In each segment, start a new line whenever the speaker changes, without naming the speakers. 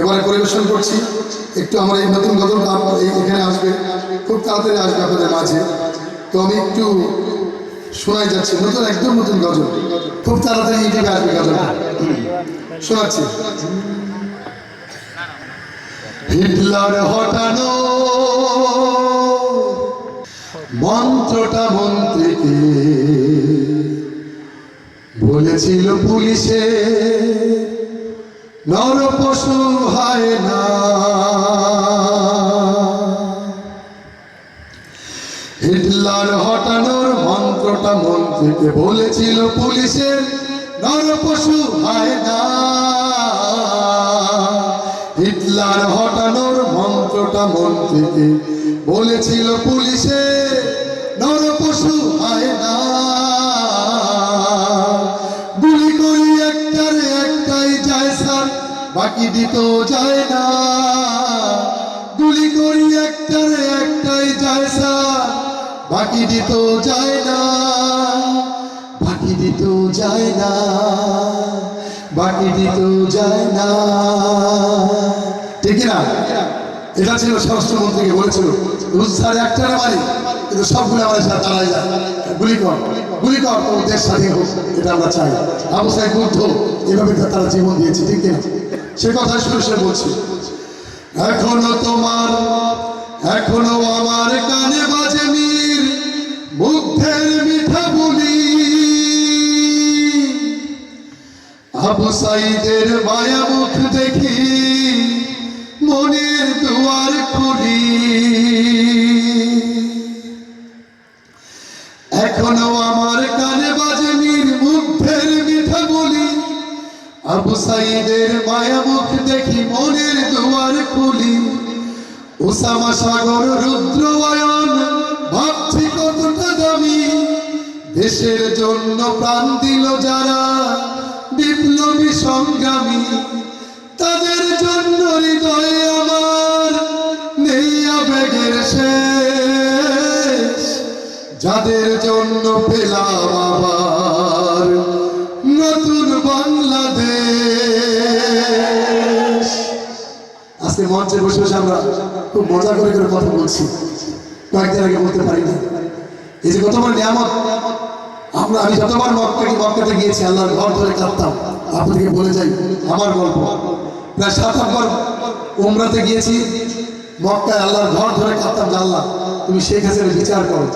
এবারে পরিবেশন করছি। একটু আমার এই নতুন গজল এখানে আসবে। খুব তাড়াতাড়ি আসবে আপনাদের মাঝে। তো আমি একটু শোনাই যাচ্ছি। নতুন, একদম নতুন গজল খুব তাড়াতাড়ি আসবে গজল শোনাচ্ছি। হিটলার হটানো মন্ত্রটা মন্ত্রীকে বলেছিল পুলিশে নর পশু হয় না। হিটলার হটানোর মন্ত্রটা মন্ত্রীকে বলেছিল পুলিশের, নর পশু হয় না। হিটলার হটানোর মন্ত্রটা মন্ত্রীকে বলেছিল পুলিশে নর বাকি দিত যায় না। গুলি করি একটার একটাই যায় স্যার। বাকি দিত যায় না। বাকি দিত যায় না। বাকি দিত যায় না। ঠিক না এটা ছিল স্বরাষ্ট্রমন্ত্রীকে বলেছিল, রুশ স্যার একটারে মারি, কিন্তু সবগুলো আমাদের সাথে তারাই যায় গুলি কর গুলি কর দেশ স্বাধীন হোক, এটা আমরা চাই। আবু সাহেব বুদ্ধ এভাবে তারা জীবন দিয়েছে, ঠিক না সে কথা শুনে সে বলছি। এখনও তোমার, এখনও আমার কানে বাজে মীর মুগ্ধের মিঠা বলি। আবু সাইদের মায়া দেখি মনের দুয়ার খুলি। উসামা সাগর ভাবছি কতটা দেশের জন্য প্রাণ দিল যারা বিপ্লবী সংগ্রামী। তাদের জন্য হৃদয়ে আমার নেই আবেগের শেষ। যাদের জন্য মঞ্চে বসে বসে আমরা খুব মজা করে করে কথা বলছি। কয়েকদিন আগে বলতে পারি না এই যে কত বড় নিয়ামত, আমরা আমি যতবার মক্কাকে মক্কাতে গিয়েছি, আল্লাহর ঘর ধরে কাঁদতাম। আপনাদেরকে বলে যাই, আমার গল্প। প্রায় সাত আটবার উমরাতে গিয়েছি, মক্কায় আল্লাহর ঘর ধরে কাঁদতাম আল্লাহ তুমি শেখ হাসিনা বিচার করো।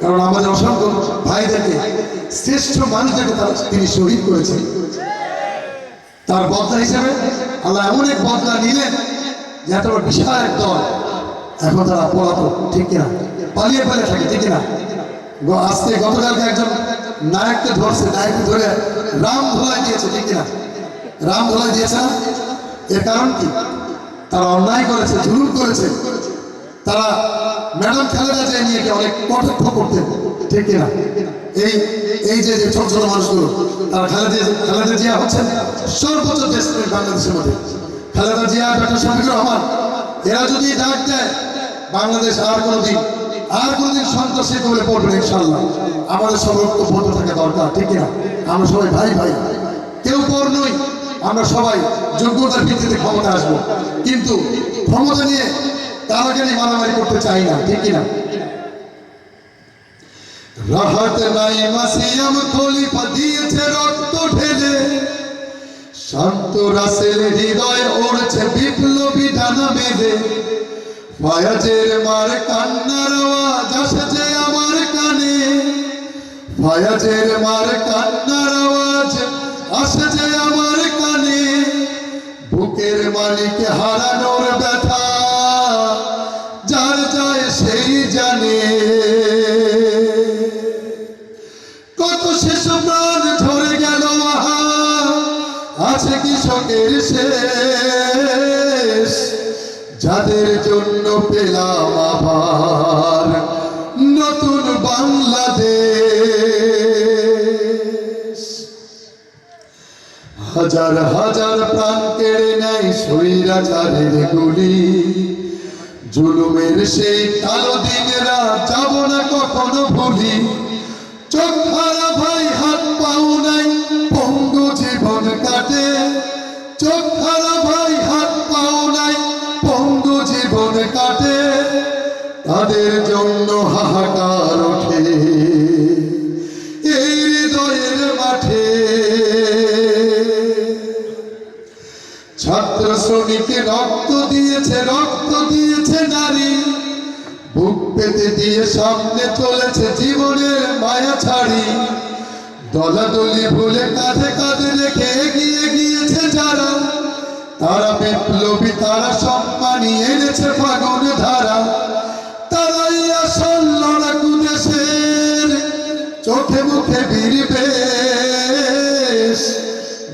কারণ আমাদের অসংখ্য ভাইদেরকে, শ্রেষ্ঠ মানুষদেরকে তারা তিনি শহীদ করেছেন। তার বদলা হিসেবে আল্লাহ এমন এক বদলা নিলেন যে এত বিশাল এক দল এখন তারা পলাতক, ঠিক কিনা? পালিয়ে পালিয়ে থাকে, ঠিক কিনা? আজকে গতকালকে একজন নায়ককে ধরছে, নায়ককে ধরে রাম ধোলাই দিয়েছে, ঠিক কিনা? রাম ধোলাই দিয়েছে এর কারণ কি? তারা অন্যায় করেছে, জুলুম করেছে। তারা ম্যাডাম খালেদা জিয়া নিয়ে অনেক কটাক্ষ করতেন ঠিক কিনা? এই এই যে যে ছোট ছোট মানুষগুলো, তারা খালেদা খালেদা জিয়া হচ্ছেন সর্বোচ্চ দেশপ্রেম বাংলাদেশের মধ্যে। খালেদা জিয়া, ডক্টর শফিকুর রহমান, এরা যদি ডাক দেয়, বাংলাদেশ আর কোনোদিন আর কোনোদিন সন্ত্রাসী কবলে পড়বে ইনশাল্লাহ আমাদের সব ঐক্যবদ্ধ থাকা দরকার, ঠিক কিনা? আমরা সবাই ভাই ভাই। কেউ পর নই, আমরা সবাই যোগ্যতার ভিত্তিতে ক্ষমতা আসব। কিন্তু ক্ষমতা নিয়ে তাড়াতাড়ি মারামারি করতে চাই না, ঠিক কিনা? রাহাত নাই মাসিয়াম খলিফা দিয়েছে রক্ত ঢেলে। শান্ত রাসেল হৃদয় ওড়ছে বিপ্লবী ডানা বেঁধে। ফয়াজের মার কান্নার আওয়াজ আসছে আমার কানে। ফয়াজের মার কান্নার আওয়াজ আসছে আমার কানে। বুকের মালিক হারানোর ব্যথা, যার যায় সেই জানে। কত শিশু কৃষকের শেষ। যাদের জন্য পেলাম আবার নতুন বাংলাদেশ। হাজার হাজার প্রাণ কেড়ে নেয় স্বৈরাচারের গুলি। জুলুমের সেই কালো দিনেরা যাব না কখনো ভুলি। চোখ ভাই, হাত পাও নাই, পঙ্গু জীবন কাটে। শ্রমিকে রক্ত দিয়েছে রক্ত দিয়েছে নারী। বুক পেতে দিয়ে সামনে চলেছে জীবনের মায়া ছাড়ি। দলাদলি ভুলে কাঁধে কাঁধে রেখে এগিয়ে গিয়েছে যারা। তারা বিপ্লবী, তারা সম্মানী, এনেছে ফাগুন ধারা। তারাই আসল লড়াকু দেশের চোখে মুখে বীরবে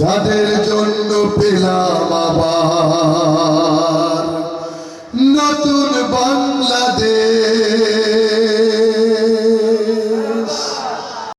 যাদের জন্য পেলাম আবার নতুন বাংলাদেশ।